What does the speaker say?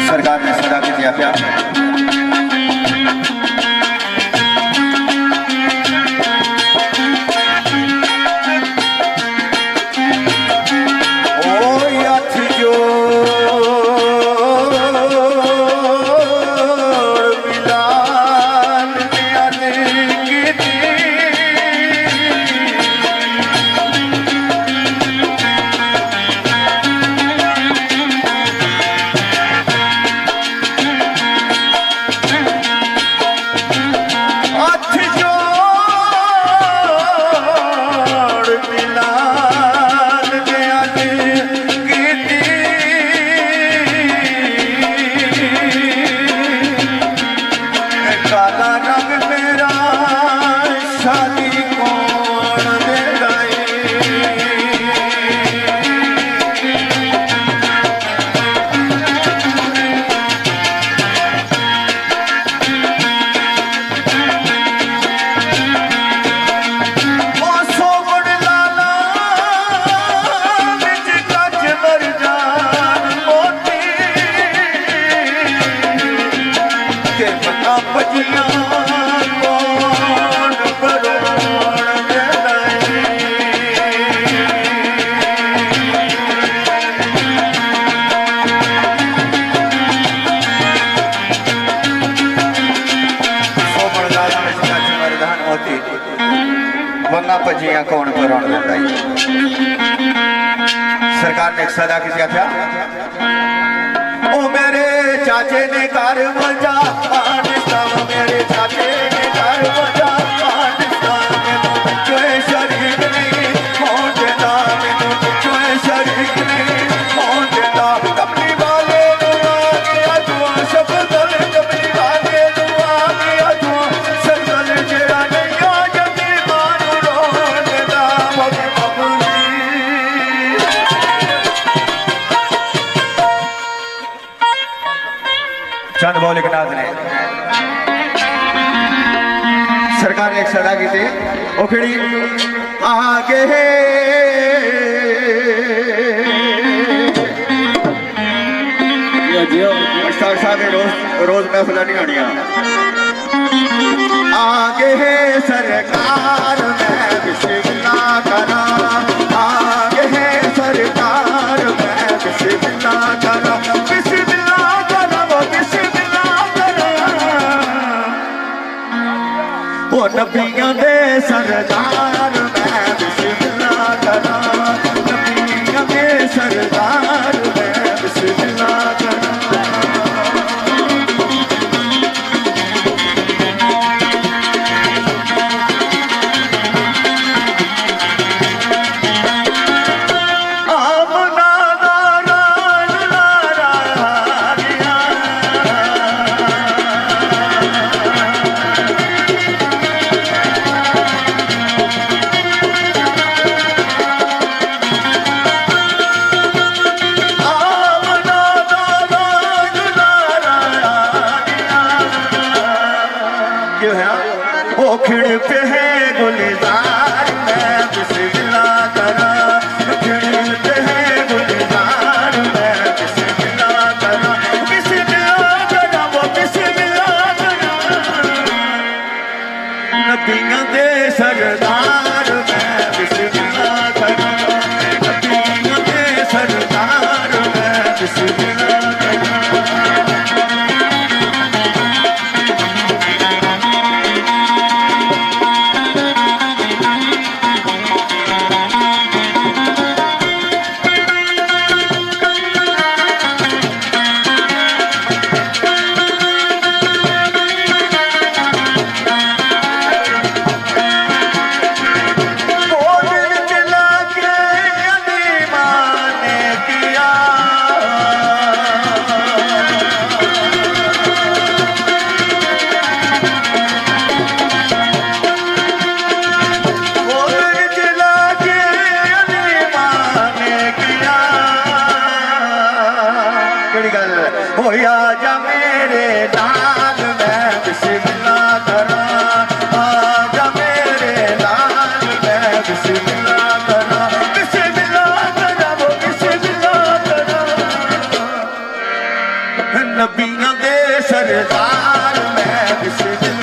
सरकार ने सदा के दिया आप्या ਬੰਗਾ ਭਜੀਆਂ ਕੌਣ ਪਰਾਉਣ ਦਿੰਦਾ ਸਰਕਾਰ ਨੇ ਸਦਾ ਕਿਸ ਕਿਹਾ ਉਹ ਮੇਰੇ ਚਾਚੇ ਨੇ ਘਰ ਵਜਾ ਆਣ ਤਾਂ ਮੇਰੇ ਚਾਚੇ ਨੇ ਘਰ सरकार ने एक सदा की थी। उखड़ी आगे साथ साथ रोज मैं महफिल नहीं आ आगे ओ नबियों दे सरदार मैं बिस्मिल्लाह खिड़ पे है गुलजार, मैं बिस्मिल्ला करा। खिड़ पे है गुलजार, मैं बिस्मिल्ला करा। बिस्मिल्ला करा, वो बिस्मिल्ला करा। नबियाँ दे सरदार, मैं बिस्मिल्ला ਹੋਇਆ ਜਾ ਮੇਰੇ ਨਾਲ ਮੈਂ ਬਿਸਮਿਲ੍ਲਾ ਕਰਾਂ, ਆ ਜਾ ਮੇਰੇ ਨਾਲ ਮੈਂ ਬਿਸਮਿਲ੍ਲਾ ਕਰਾਂ ਬਿਸਮਿਲ੍ਲਾ ਕਰਾਂ, ਉਹ ਬਿਸਮਿਲ੍ਲਾ ਕਰਾਂ। ਨਬੀਆਂ ਦੇ ਸਰਦਾਰ ਮੈਂ ਇਸ ਦਿਨ